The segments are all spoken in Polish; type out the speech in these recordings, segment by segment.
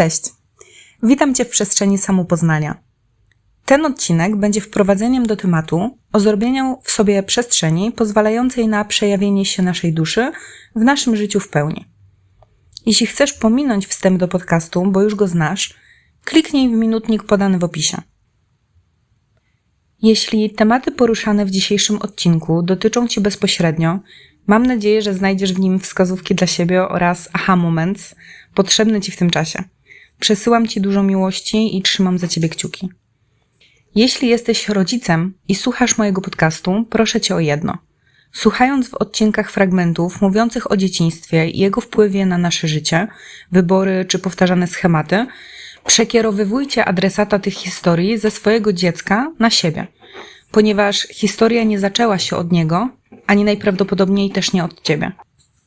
Cześć. Witam Cię w przestrzeni samopoznania. Ten odcinek będzie wprowadzeniem do tematu o zrobieniu w sobie przestrzeni pozwalającej na przejawienie się naszej duszy w naszym życiu w pełni. Jeśli chcesz pominąć wstęp do podcastu, bo już go znasz, kliknij w minutnik podany w opisie. Jeśli tematy poruszane w dzisiejszym odcinku dotyczą Cię bezpośrednio, mam nadzieję, że znajdziesz w nim wskazówki dla siebie oraz aha moments potrzebne Ci w tym czasie. Przesyłam Ci dużo miłości i trzymam za Ciebie kciuki. Jeśli jesteś rodzicem i słuchasz mojego podcastu, proszę Cię o jedno. Słuchając w odcinkach fragmentów mówiących o dzieciństwie i jego wpływie na nasze życie, wybory czy powtarzane schematy, przekierowywujcie adresata tych historii ze swojego dziecka na siebie, ponieważ historia nie zaczęła się od niego, ani najprawdopodobniej też nie od Ciebie.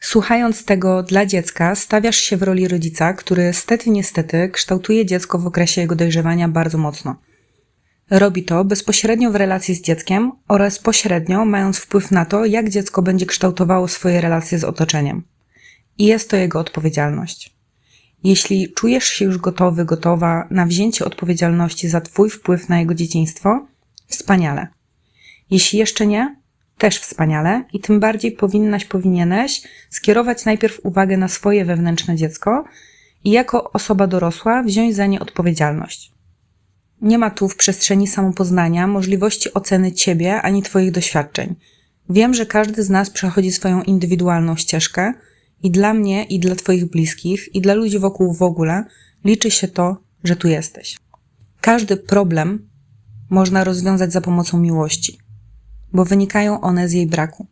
Słuchając tego dla dziecka, stawiasz się w roli rodzica, który stety niestety kształtuje dziecko w okresie jego dojrzewania bardzo mocno. Robi to bezpośrednio w relacji z dzieckiem oraz pośrednio mając wpływ na to, jak dziecko będzie kształtowało swoje relacje z otoczeniem. I jest to jego odpowiedzialność. Jeśli czujesz się już gotowy, gotowa na wzięcie odpowiedzialności za Twój wpływ na jego dzieciństwo, wspaniale. Jeśli jeszcze nie, też wspaniale i tym bardziej powinnaś, powinieneś skierować najpierw uwagę na swoje wewnętrzne dziecko i jako osoba dorosła wziąć za nie odpowiedzialność. Nie ma tu w przestrzeni samopoznania możliwości oceny ciebie ani twoich doświadczeń. Wiem, że każdy z nas przechodzi swoją indywidualną ścieżkę i dla mnie, i dla twoich bliskich, i dla ludzi wokół w ogóle liczy się to, że tu jesteś. Każdy problem można rozwiązać za pomocą miłości bo wynikają one z jej braku.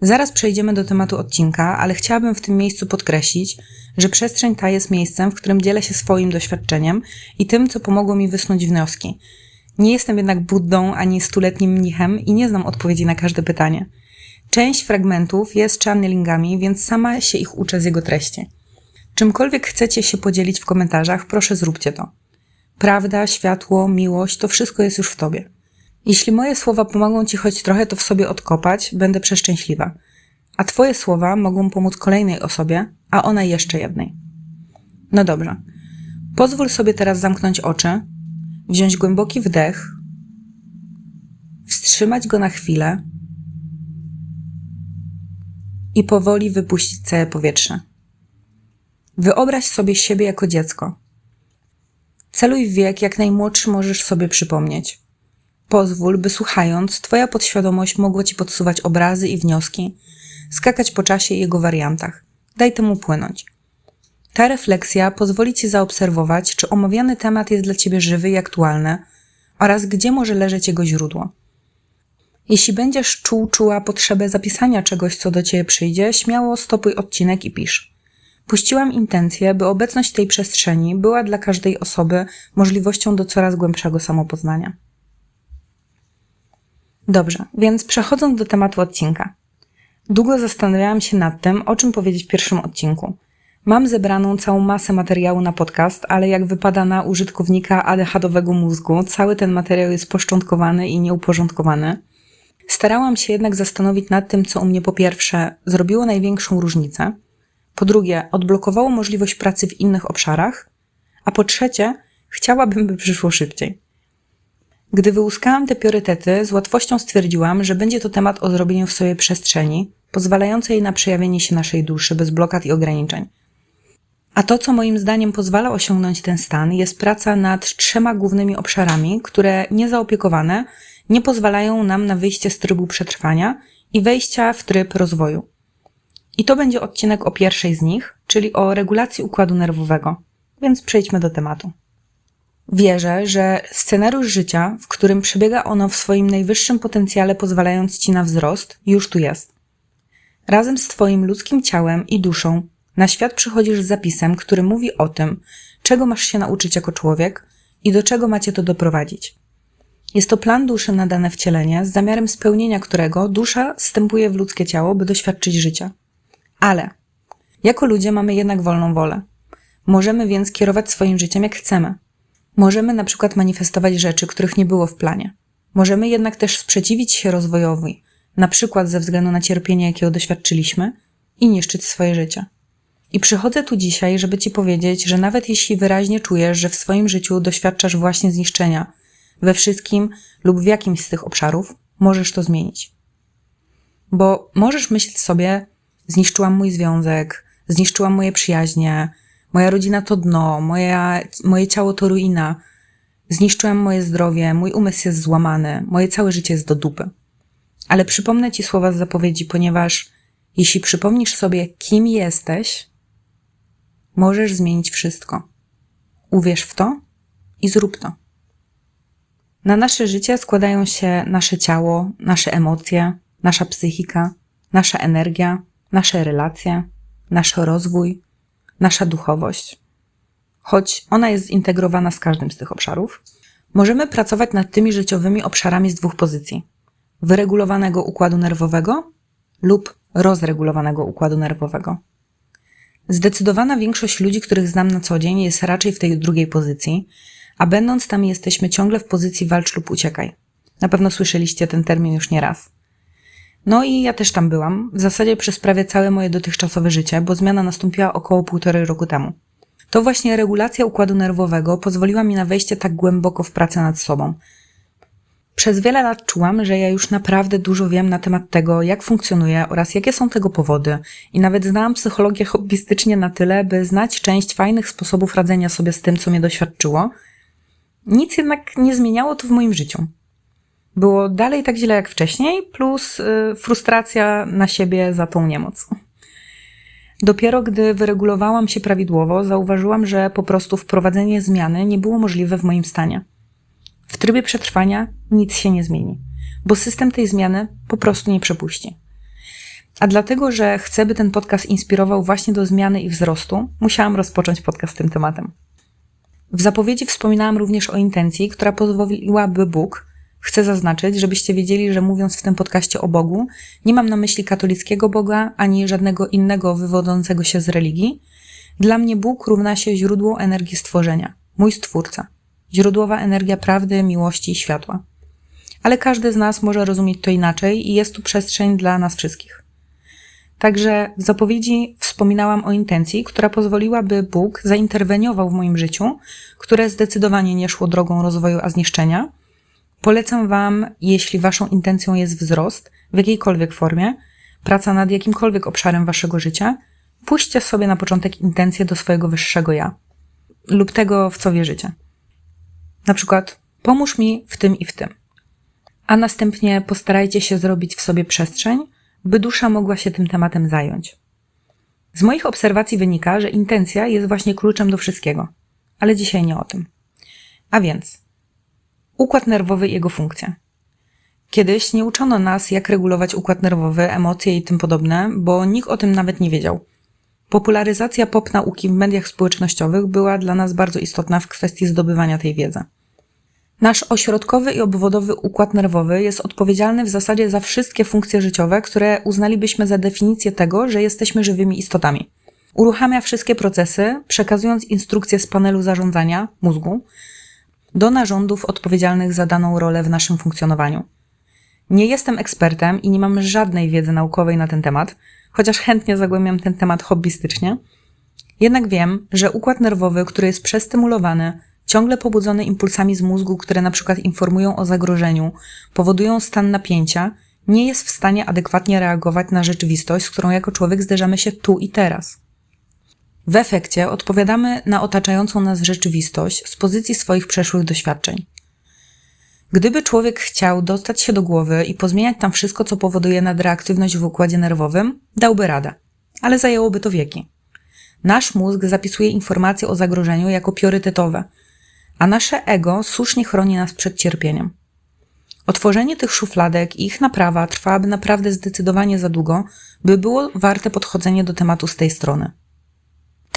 Zaraz przejdziemy do tematu odcinka, ale chciałabym w tym miejscu podkreślić, że przestrzeń ta jest miejscem, w którym dzielę się swoim doświadczeniem i tym, co pomogło mi wysnuć wnioski. Nie jestem jednak Buddą ani stuletnim mnichem i nie znam odpowiedzi na każde pytanie. Część fragmentów jest channelingami, więc sama się ich uczę z jego treści. Czymkolwiek chcecie się podzielić w komentarzach, proszę zróbcie to. Prawda, światło, miłość to wszystko jest już w tobie. Jeśli moje słowa pomogą Ci choć trochę to w sobie odkopać, będę przeszczęśliwa. A Twoje słowa mogą pomóc kolejnej osobie, a ona jeszcze jednej. No dobrze. Pozwól sobie teraz zamknąć oczy, wziąć głęboki wdech, wstrzymać go na chwilę i powoli wypuścić całe powietrze. Wyobraź sobie siebie jako dziecko. Celuj w wiek jak najmłodszy możesz sobie przypomnieć. Pozwól, by słuchając, Twoja podświadomość mogła Ci podsuwać obrazy i wnioski, skakać po czasie i jego wariantach. Daj temu płynąć. Ta refleksja pozwoli Ci zaobserwować, czy omawiany temat jest dla Ciebie żywy i aktualny oraz gdzie może leżeć jego źródło. Jeśli będziesz czuł, czuła potrzebę zapisania czegoś, co do Ciebie przyjdzie, śmiało stopuj odcinek i pisz. Puściłam intencję, by obecność tej przestrzeni była dla każdej osoby możliwością do coraz głębszego samopoznania. Dobrze, więc przechodząc do tematu odcinka. Długo zastanawiałam się nad tym, o czym powiedzieć w pierwszym odcinku. Mam zebraną całą masę materiału na podcast, ale jak wypada na użytkownika adechadowego mózgu, cały ten materiał jest poszczątkowany i nieuporządkowany. Starałam się jednak zastanowić nad tym, co u mnie po pierwsze zrobiło największą różnicę, po drugie odblokowało możliwość pracy w innych obszarach, a po trzecie chciałabym, by przyszło szybciej. Gdy wyłuskałam te priorytety, z łatwością stwierdziłam, że będzie to temat o zrobieniu w sobie przestrzeni, pozwalającej na przejawienie się naszej duszy bez blokad i ograniczeń. A to, co moim zdaniem pozwala osiągnąć ten stan, jest praca nad trzema głównymi obszarami, które niezaopiekowane nie pozwalają nam na wyjście z trybu przetrwania i wejścia w tryb rozwoju. I to będzie odcinek o pierwszej z nich, czyli o regulacji układu nerwowego. Więc przejdźmy do tematu. Wierzę, że scenariusz życia, w którym przebiega ono w swoim najwyższym potencjale, pozwalając ci na wzrost, już tu jest. Razem z Twoim ludzkim ciałem i duszą na świat przychodzisz z zapisem, który mówi o tym, czego masz się nauczyć jako człowiek i do czego macie to doprowadzić. Jest to plan duszy na dane wcielenie, z zamiarem spełnienia którego dusza wstępuje w ludzkie ciało, by doświadczyć życia. Ale jako ludzie mamy jednak wolną wolę. Możemy więc kierować swoim życiem jak chcemy. Możemy na przykład manifestować rzeczy, których nie było w planie. Możemy jednak też sprzeciwić się rozwojowi, na przykład ze względu na cierpienie, jakiego doświadczyliśmy, i niszczyć swoje życie. I przychodzę tu dzisiaj, żeby Ci powiedzieć, że nawet jeśli wyraźnie czujesz, że w swoim życiu doświadczasz właśnie zniszczenia we wszystkim lub w jakimś z tych obszarów, możesz to zmienić. Bo możesz myśleć sobie, zniszczyłam mój związek, zniszczyłam moje przyjaźnie, moja rodzina to dno, moja, moje ciało to ruina, zniszczyłam moje zdrowie, mój umysł jest złamany, moje całe życie jest do dupy. Ale przypomnę Ci słowa z zapowiedzi, ponieważ jeśli przypomnisz sobie, kim jesteś, możesz zmienić wszystko. Uwierz w to i zrób to. Na nasze życie składają się nasze ciało, nasze emocje, nasza psychika, nasza energia, nasze relacje, nasz rozwój, nasza duchowość. Choć ona jest zintegrowana z każdym z tych obszarów, możemy pracować nad tymi życiowymi obszarami z dwóch pozycji: wyregulowanego układu nerwowego lub rozregulowanego układu nerwowego. Zdecydowana większość ludzi, których znam na co dzień, jest raczej w tej drugiej pozycji, a będąc tam jesteśmy ciągle w pozycji walcz lub uciekaj. Na pewno słyszeliście ten termin już nie raz. No i ja też tam byłam, w zasadzie przez prawie całe moje dotychczasowe życie, bo zmiana nastąpiła około półtorej roku temu. To właśnie regulacja układu nerwowego pozwoliła mi na wejście tak głęboko w pracę nad sobą. Przez wiele lat czułam, że ja już naprawdę dużo wiem na temat tego, jak funkcjonuje oraz jakie są tego powody, i nawet znałam psychologię hobbystycznie na tyle, by znać część fajnych sposobów radzenia sobie z tym, co mnie doświadczyło. Nic jednak nie zmieniało to w moim życiu. Było dalej tak źle jak wcześniej, plus y, frustracja na siebie za tą niemoc. Dopiero gdy wyregulowałam się prawidłowo, zauważyłam, że po prostu wprowadzenie zmiany nie było możliwe w moim stanie. W trybie przetrwania nic się nie zmieni, bo system tej zmiany po prostu nie przepuści. A dlatego, że chcę, by ten podcast inspirował właśnie do zmiany i wzrostu, musiałam rozpocząć podcast tym tematem. W zapowiedzi wspominałam również o intencji, która pozwoliłaby Bóg Chcę zaznaczyć, żebyście wiedzieli, że mówiąc w tym podcaście o Bogu, nie mam na myśli katolickiego Boga ani żadnego innego wywodzącego się z religii. Dla mnie Bóg równa się źródło energii stworzenia, mój stwórca, źródłowa energia prawdy, miłości i światła. Ale każdy z nas może rozumieć to inaczej i jest tu przestrzeń dla nas wszystkich. Także w zapowiedzi wspominałam o intencji, która pozwoliłaby Bóg zainterweniował w moim życiu, które zdecydowanie nie szło drogą rozwoju, a zniszczenia, Polecam Wam, jeśli Waszą intencją jest wzrost w jakiejkolwiek formie, praca nad jakimkolwiek obszarem Waszego życia, puśćcie sobie na początek intencję do swojego wyższego ja lub tego, w co wierzycie. Na przykład, pomóż mi w tym i w tym. A następnie postarajcie się zrobić w sobie przestrzeń, by dusza mogła się tym tematem zająć. Z moich obserwacji wynika, że intencja jest właśnie kluczem do wszystkiego, ale dzisiaj nie o tym. A więc, Układ nerwowy i jego funkcja. Kiedyś nie uczono nas, jak regulować układ nerwowy, emocje i tym podobne, bo nikt o tym nawet nie wiedział. Popularyzacja pop nauki w mediach społecznościowych była dla nas bardzo istotna w kwestii zdobywania tej wiedzy. Nasz ośrodkowy i obwodowy układ nerwowy jest odpowiedzialny w zasadzie za wszystkie funkcje życiowe, które uznalibyśmy za definicję tego, że jesteśmy żywymi istotami. Uruchamia wszystkie procesy, przekazując instrukcje z panelu zarządzania mózgu, do narządów odpowiedzialnych za daną rolę w naszym funkcjonowaniu. Nie jestem ekspertem i nie mam żadnej wiedzy naukowej na ten temat, chociaż chętnie zagłębiam ten temat hobbystycznie. Jednak wiem, że układ nerwowy, który jest przestymulowany, ciągle pobudzony impulsami z mózgu, które na przykład informują o zagrożeniu, powodują stan napięcia, nie jest w stanie adekwatnie reagować na rzeczywistość, z którą jako człowiek zderzamy się tu i teraz. W efekcie odpowiadamy na otaczającą nas rzeczywistość z pozycji swoich przeszłych doświadczeń. Gdyby człowiek chciał dostać się do głowy i pozmieniać tam wszystko, co powoduje nadreaktywność w układzie nerwowym, dałby radę, ale zajęłoby to wieki. Nasz mózg zapisuje informacje o zagrożeniu jako priorytetowe, a nasze ego słusznie chroni nas przed cierpieniem. Otworzenie tych szufladek i ich naprawa trwałaby naprawdę zdecydowanie za długo, by było warte podchodzenie do tematu z tej strony.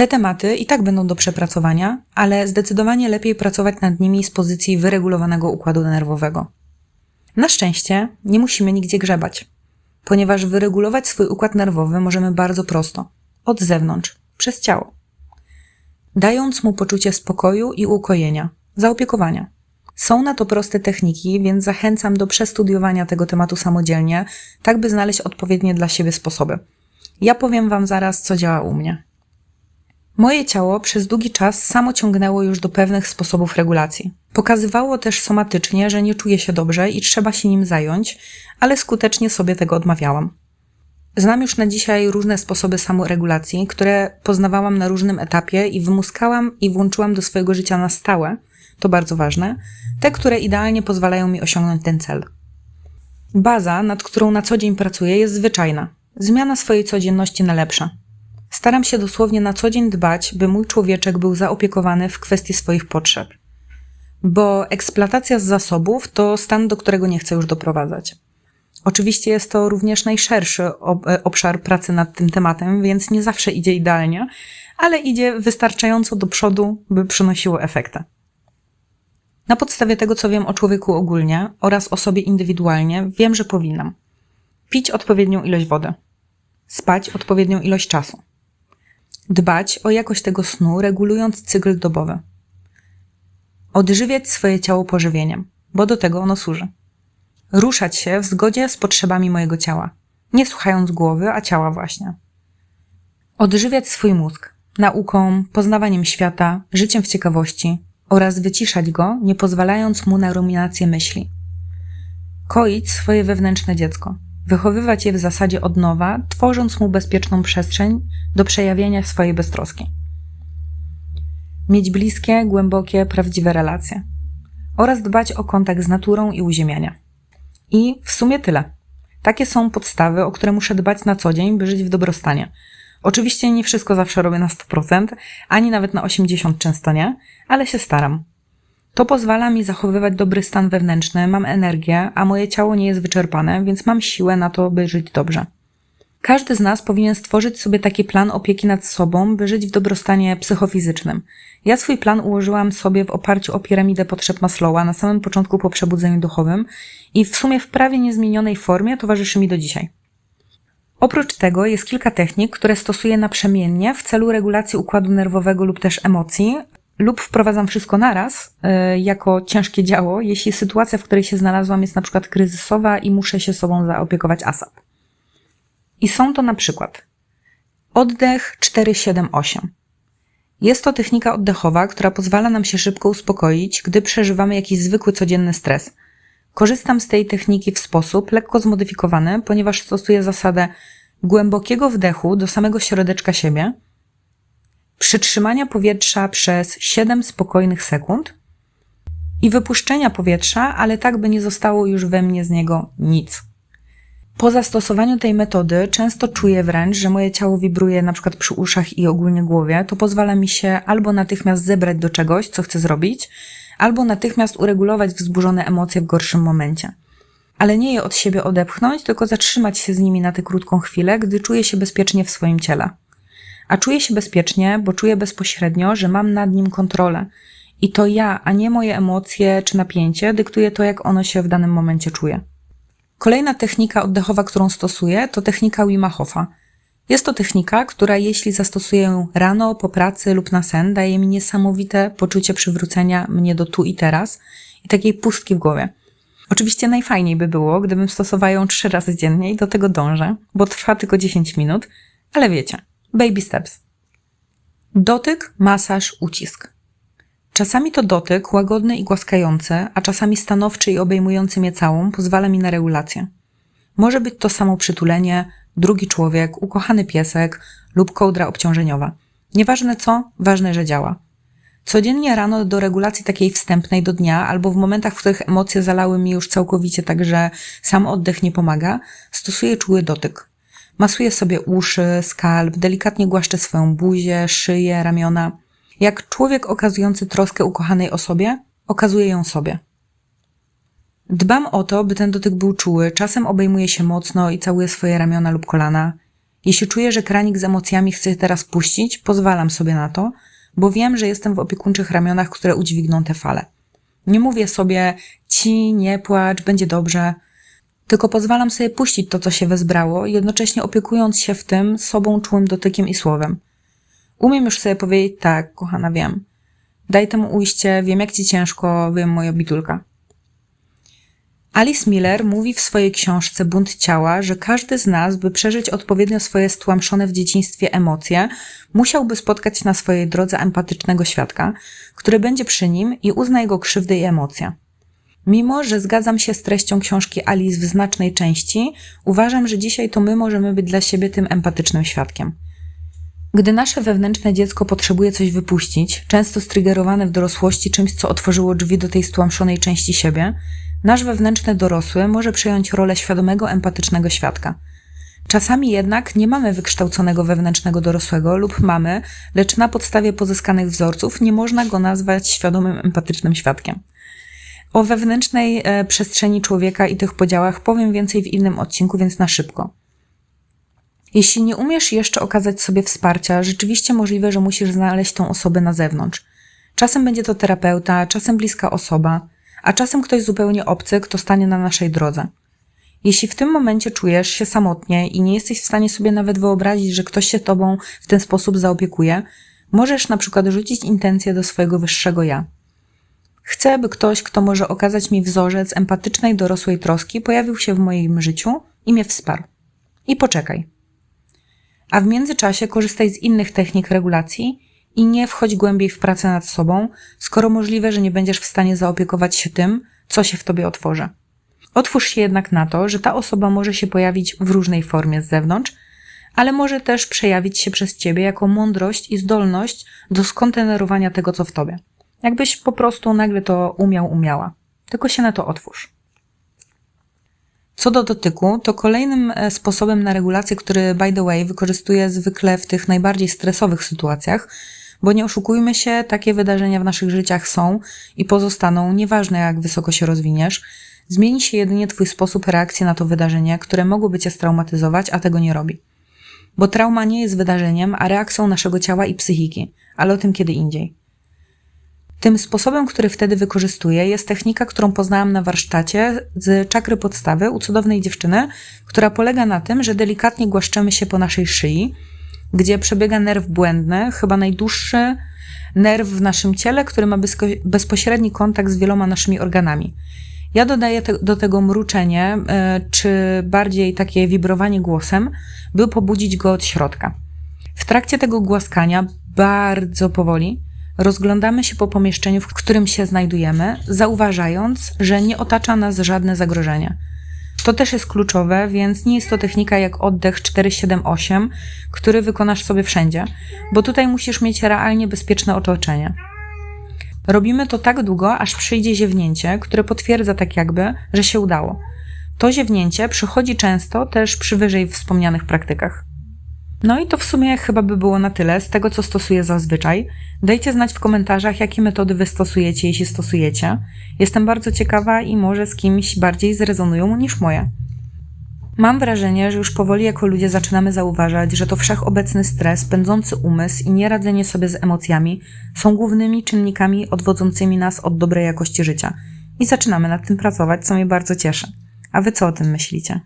Te tematy i tak będą do przepracowania, ale zdecydowanie lepiej pracować nad nimi z pozycji wyregulowanego układu nerwowego. Na szczęście nie musimy nigdzie grzebać, ponieważ wyregulować swój układ nerwowy możemy bardzo prosto od zewnątrz, przez ciało, dając mu poczucie spokoju i ukojenia, zaopiekowania. Są na to proste techniki, więc zachęcam do przestudiowania tego tematu samodzielnie, tak by znaleźć odpowiednie dla siebie sposoby. Ja powiem Wam zaraz, co działa u mnie. Moje ciało przez długi czas samo ciągnęło już do pewnych sposobów regulacji. Pokazywało też somatycznie, że nie czuję się dobrze i trzeba się nim zająć, ale skutecznie sobie tego odmawiałam. Znam już na dzisiaj różne sposoby samoregulacji, które poznawałam na różnym etapie i wymuskałam i włączyłam do swojego życia na stałe, to bardzo ważne, te, które idealnie pozwalają mi osiągnąć ten cel. Baza, nad którą na co dzień pracuję, jest zwyczajna. Zmiana swojej codzienności na lepsze. Staram się dosłownie na co dzień dbać, by mój człowieczek był zaopiekowany w kwestii swoich potrzeb. Bo eksploatacja z zasobów to stan, do którego nie chcę już doprowadzać. Oczywiście jest to również najszerszy e, obszar pracy nad tym tematem, więc nie zawsze idzie idealnie, ale idzie wystarczająco do przodu, by przynosiło efekty. Na podstawie tego, co wiem o człowieku ogólnie oraz o sobie indywidualnie, wiem, że powinnam pić odpowiednią ilość wody, spać odpowiednią ilość czasu, dbać o jakość tego snu, regulując cykl dobowy, odżywiać swoje ciało pożywieniem, bo do tego ono służy, ruszać się w zgodzie z potrzebami mojego ciała, nie słuchając głowy, a ciała właśnie, odżywiać swój mózg nauką, poznawaniem świata, życiem w ciekawości, oraz wyciszać go, nie pozwalając mu na ruminację myśli. Koić swoje wewnętrzne dziecko, wychowywać je w zasadzie od nowa, tworząc mu bezpieczną przestrzeń do przejawienia swojej beztroski. Mieć bliskie, głębokie, prawdziwe relacje oraz dbać o kontakt z naturą i uziemiania. I w sumie tyle. Takie są podstawy, o które muszę dbać na co dzień, by żyć w dobrostanie – Oczywiście nie wszystko zawsze robię na 100%, ani nawet na 80% często nie, ale się staram. To pozwala mi zachowywać dobry stan wewnętrzny, mam energię, a moje ciało nie jest wyczerpane, więc mam siłę na to, by żyć dobrze. Każdy z nas powinien stworzyć sobie taki plan opieki nad sobą, by żyć w dobrostanie psychofizycznym. Ja swój plan ułożyłam sobie w oparciu o piramidę potrzeb Maslowa na samym początku po przebudzeniu duchowym i w sumie w prawie niezmienionej formie towarzyszy mi do dzisiaj. Oprócz tego jest kilka technik, które stosuję naprzemiennie w celu regulacji układu nerwowego lub też emocji, lub wprowadzam wszystko naraz yy, jako ciężkie działo, jeśli sytuacja, w której się znalazłam, jest na przykład kryzysowa i muszę się sobą zaopiekować ASAP. I są to na przykład oddech 478. Jest to technika oddechowa, która pozwala nam się szybko uspokoić, gdy przeżywamy jakiś zwykły codzienny stres. Korzystam z tej techniki w sposób lekko zmodyfikowany, ponieważ stosuję zasadę głębokiego wdechu do samego środeczka siebie, przytrzymania powietrza przez 7 spokojnych sekund i wypuszczenia powietrza, ale tak, by nie zostało już we mnie z niego nic. Po zastosowaniu tej metody często czuję wręcz, że moje ciało wibruje na przykład przy uszach i ogólnie głowie. To pozwala mi się albo natychmiast zebrać do czegoś, co chcę zrobić, albo natychmiast uregulować wzburzone emocje w gorszym momencie. Ale nie je od siebie odepchnąć, tylko zatrzymać się z nimi na tę krótką chwilę, gdy czuję się bezpiecznie w swoim ciele. A czuję się bezpiecznie, bo czuję bezpośrednio, że mam nad nim kontrolę. I to ja, a nie moje emocje czy napięcie, dyktuje to, jak ono się w danym momencie czuje. Kolejna technika oddechowa, którą stosuję, to technika Wima Hofa – jest to technika, która jeśli zastosuję ją rano, po pracy lub na sen, daje mi niesamowite poczucie przywrócenia mnie do tu i teraz i takiej pustki w głowie. Oczywiście najfajniej by było, gdybym stosowała ją trzy razy dziennie i do tego dążę, bo trwa tylko 10 minut, ale wiecie, baby steps. Dotyk, masaż, ucisk. Czasami to dotyk łagodny i głaskający, a czasami stanowczy i obejmujący mnie całą pozwala mi na regulację. Może być to samo przytulenie, drugi człowiek, ukochany piesek lub kołdra obciążeniowa. Nieważne co, ważne, że działa. Codziennie rano do regulacji takiej wstępnej do dnia, albo w momentach, w których emocje zalały mi już całkowicie, tak że sam oddech nie pomaga, stosuję czuły dotyk. Masuję sobie uszy, skalp, delikatnie głaszczę swoją buzię, szyję, ramiona. Jak człowiek okazujący troskę ukochanej osobie, okazuje ją sobie. Dbam o to, by ten dotyk był czuły, czasem obejmuję się mocno i całuję swoje ramiona lub kolana. Jeśli czuję, że kranik z emocjami chce teraz puścić, pozwalam sobie na to, bo wiem, że jestem w opiekuńczych ramionach, które udźwigną te fale. Nie mówię sobie, ci, nie płacz, będzie dobrze, tylko pozwalam sobie puścić to, co się wezbrało, jednocześnie opiekując się w tym sobą czułym dotykiem i słowem. Umiem już sobie powiedzieć, tak, kochana, wiem. Daj temu ujście, wiem jak ci ciężko, wiem moja bitulka. Alice Miller mówi w swojej książce Bunt ciała, że każdy z nas, by przeżyć odpowiednio swoje stłamszone w dzieciństwie emocje, musiałby spotkać na swojej drodze empatycznego świadka, który będzie przy nim i uzna jego krzywdy i emocje. Mimo, że zgadzam się z treścią książki Alice w znacznej części, uważam, że dzisiaj to my możemy być dla siebie tym empatycznym świadkiem. Gdy nasze wewnętrzne dziecko potrzebuje coś wypuścić, często strygerowane w dorosłości czymś, co otworzyło drzwi do tej stłamszonej części siebie, nasz wewnętrzny dorosły może przejąć rolę świadomego, empatycznego świadka. Czasami jednak nie mamy wykształconego wewnętrznego dorosłego lub mamy, lecz na podstawie pozyskanych wzorców nie można go nazwać świadomym, empatycznym świadkiem. O wewnętrznej e, przestrzeni człowieka i tych podziałach powiem więcej w innym odcinku, więc na szybko. Jeśli nie umiesz jeszcze okazać sobie wsparcia, rzeczywiście możliwe, że musisz znaleźć tą osobę na zewnątrz. Czasem będzie to terapeuta, czasem bliska osoba, a czasem ktoś zupełnie obcy, kto stanie na naszej drodze. Jeśli w tym momencie czujesz się samotnie i nie jesteś w stanie sobie nawet wyobrazić, że ktoś się tobą w ten sposób zaopiekuje, możesz na przykład rzucić intencję do swojego wyższego ja. Chcę, by ktoś, kto może okazać mi wzorzec empatycznej, dorosłej troski, pojawił się w moim życiu i mnie wsparł. I poczekaj. A w międzyczasie korzystaj z innych technik regulacji i nie wchodź głębiej w pracę nad sobą, skoro możliwe, że nie będziesz w stanie zaopiekować się tym, co się w tobie otworzy. Otwórz się jednak na to, że ta osoba może się pojawić w różnej formie z zewnątrz, ale może też przejawić się przez ciebie jako mądrość i zdolność do skontenerowania tego, co w tobie. Jakbyś po prostu nagle to umiał, umiała. Tylko się na to otwórz. Co do dotyku, to kolejnym e, sposobem na regulację, który by the way wykorzystuję zwykle w tych najbardziej stresowych sytuacjach, bo nie oszukujmy się, takie wydarzenia w naszych życiach są i pozostaną, nieważne jak wysoko się rozwiniesz, zmieni się jedynie Twój sposób reakcji na to wydarzenie, które mogłoby Cię straumatyzować, a tego nie robi. Bo trauma nie jest wydarzeniem, a reakcją naszego ciała i psychiki, ale o tym kiedy indziej. Tym sposobem, który wtedy wykorzystuję, jest technika, którą poznałam na warsztacie z czakry podstawy u cudownej dziewczyny, która polega na tym, że delikatnie głaszczemy się po naszej szyi, gdzie przebiega nerw błędny, chyba najdłuższy nerw w naszym ciele, który ma bezpośredni kontakt z wieloma naszymi organami. Ja dodaję te, do tego mruczenie, yy, czy bardziej takie wibrowanie głosem, by pobudzić go od środka. W trakcie tego głaskania, bardzo powoli, Rozglądamy się po pomieszczeniu, w którym się znajdujemy, zauważając, że nie otacza nas żadne zagrożenie. To też jest kluczowe, więc nie jest to technika jak oddech 478, który wykonasz sobie wszędzie, bo tutaj musisz mieć realnie bezpieczne otoczenie. Robimy to tak długo, aż przyjdzie ziewnięcie, które potwierdza tak jakby, że się udało. To ziewnięcie przychodzi często też przy wyżej wspomnianych praktykach. No i to w sumie chyba by było na tyle z tego, co stosuję zazwyczaj. Dajcie znać w komentarzach, jakie metody wy stosujecie, jeśli stosujecie. Jestem bardzo ciekawa i może z kimś bardziej zrezonują niż moje. Mam wrażenie, że już powoli jako ludzie zaczynamy zauważać, że to wszechobecny stres, pędzący umysł i nieradzenie sobie z emocjami są głównymi czynnikami odwodzącymi nas od dobrej jakości życia. I zaczynamy nad tym pracować, co mnie bardzo cieszy. A wy co o tym myślicie?